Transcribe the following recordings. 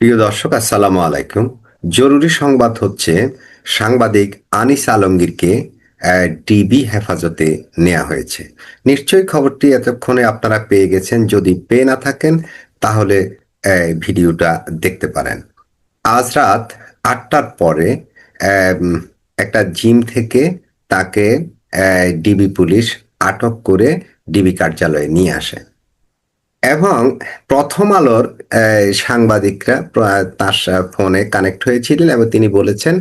প্রিয় দর্শক, আসসালামু আলাইকুম। জরুরি সংবাদ হচ্ছে, সাংবাদিক আনিস আলমগীরকে ডিবি হেফাজতে নেওয়া হয়েছে। নিশ্চয়ই খবরটি এতক্ষণে আপনারা পেয়ে গেছেন। যদি পেয়ে না থাকেন, তাহলে ভিডিওটা দেখতে পারেন। আজ রাত আটটার পরে একটা জিম থেকে তাকে ডিবি পুলিশ আটক করে ডিবি কার্যালয়ে নিয়ে আসে। এবং প্রথম আলোর সাংবাদিকরা তার ফোনে কানেক্ট হয়েছিলেন এবং তিনি বলেছেন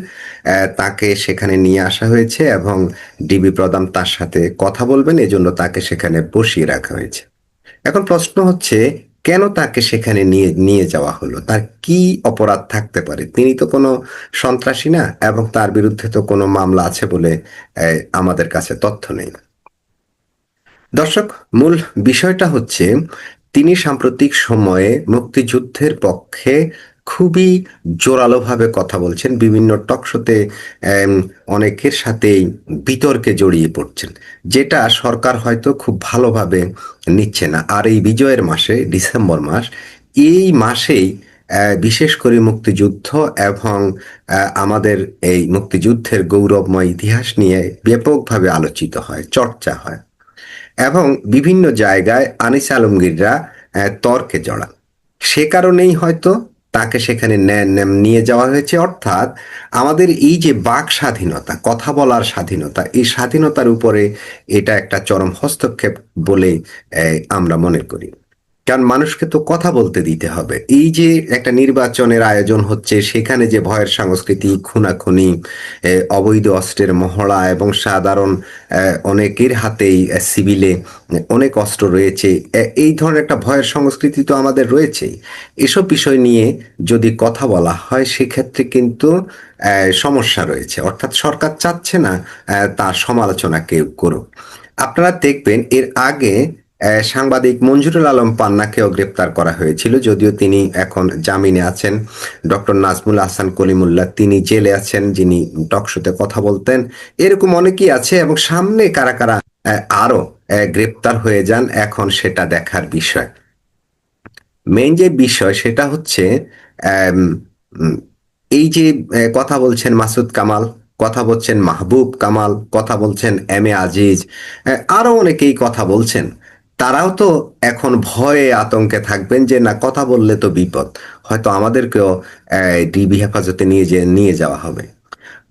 তাকে সেখানে নিয়ে আসা হয়েছে এবং ডিবি প্রধান তার সাথে কথা বলবেন, এজন্য তাকে সেখানে বসিয়ে রাখা হয়েছে। এখন প্রশ্ন হচ্ছে, কেন তাকে সেখানে নিয়ে নিয়ে যাওয়া হলো? তার কি অপরাধ থাকতে পারে? তিনি তো কোনো সন্ত্রাসী না এবং তার বিরুদ্ধে তো কোনো মামলা আছে বলে আমাদের কাছে তথ্য নেই। দর্শক, মূল বিষয়টা হচ্ছে তিনি সাম্প্রতিক সময়ে মুক্তিযুদ্ধের পক্ষে খুবই জোরালোভাবে কথা বলছেন। বিভিন্ন টকশোতে অনেকের সাথেই বিতর্কে জড়িয়ে পড়ছেন, যেটা সরকার হয়তো খুব ভালোভাবে নিচ্ছে না। আর এই বিজয়ের মাসে, ডিসেম্বর মাস, এই মাসেই বিশেষ করে মুক্তিযুদ্ধ এবং আমাদের এই মুক্তিযুদ্ধের গৌরবময় ইতিহাস নিয়ে ব্যাপকভাবে আলোচিত হয়, চর্চা হয়। এবং বিভিন্ন জায়গায় আনিস আলমগীররা তর্কে জড়ান। সে কারণেই হয়তো তাকে সেখানে নিয়ে যাওয়া হয়েছে। অর্থাৎ আমাদের এই যে বাক স্বাধীনতা, কথা বলার স্বাধীনতা, এই স্বাধীনতার উপরে এটা একটা চরম হস্তক্ষেপ বলে আমরা মনে করি। কারণ মানুষকে তো কথা বলতে দিতে হবে। এই যে একটা নির্বাচনের আয়োজন হচ্ছে, সেখানে যে ভয়ের সংস্কৃতি, খুনাখুনি অবৈধ অস্ত্রের মহড়া এবং সাধারণ অনেকের হাতেই সিভিলে অনেক অস্ত্র রয়েছে এই ধরনের একটা ভয়ের সংস্কৃতি তো আমাদের রয়েছেই। এসব বিষয় নিয়ে যদি কথা বলা হয়, সেক্ষেত্রে কিন্তু সমস্যা রয়েছে। অর্থাৎ সরকার চাচ্ছে না তার সমালোচনা কেউ করুক। আপনারা দেখবেন, এর আগে সাংবাদিক মঞ্জুরুল আলম পান্নাকেও গ্রেপ্তার করা হয়েছিল, যদিও তিনি এখন জামিনে আছেন। ডক্টর নাজমুল হাসান কলিমুল্লাহ, তিনি জেলে আছেন, যিনি টকশোতে কথা বলতেন। এরকম অনেকেই আছে এবং সামনে কারা কারা আরও গ্রেপ্তার হয়ে যান, এখন সেটা দেখার বিষয়। মেইন যে বিষয়, সেটা হচ্ছে এই যে কথা বলছেন মাসুদ কামাল, কথা বলছেন মাহবুব কামাল, কথা বলছেন এম এ আজিজ আরও অনেকেই কথা বলছেন। তারাও তো এখন ভয়ে আতঙ্কে থাকবেন যে, না, কথা বললে তো বিপদ। হয়তো আমাদেরকেও ডিবি হেফাজতে নিয়ে যে, নিয়ে যাওয়া হবে।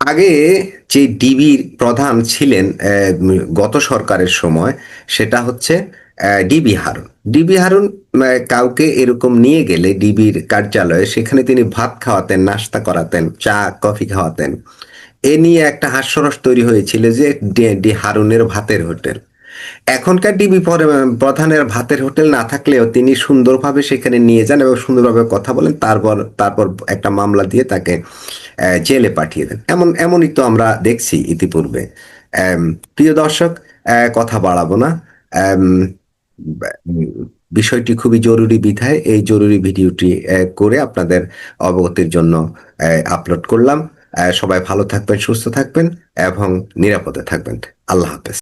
আগে যে ডিবির প্রধান ছিলেন গত সরকারের সময়, সেটা হচ্ছে ডিবি হারুন। ডিবি হারুন কাউকে এরকম নিয়ে গেলে ডিবির কার্যালয়ে সেখানে তিনি ভাত খাওয়াতেন, নাস্তা করাতেন, চা, কফি খাওয়াতেন। এ নিয়ে একটা হাস্যরস তৈরি হয়েছিল যে ডি- হারুনের ভাতের হোটেল। এখনকার ডিবি প্রধানের ভাতের হোটেল না থাকলেও তিনি সুন্দরভাবে সেখানে নিয়ে যান এবং সুন্দরভাবে কথা বলেন, তারপর তারপর একটা মামলা দিয়ে তাকে জেলে পাঠিয়ে দেন। এমন এমনই তো আমরা দেখছি ইতিপূর্বে। প্রিয় দর্শক কথা বাড়াবো না। বিষয়টি খুবই জরুরি বিধায় এই জরুরি ভিডিওটি করে আপনাদের অবগতির জন্য আপলোড করলাম। সবাই ভালো থাকবেন, সুস্থ থাকবেন এবং নিরাপদে থাকবেন। আল্লাহ হাফেজ।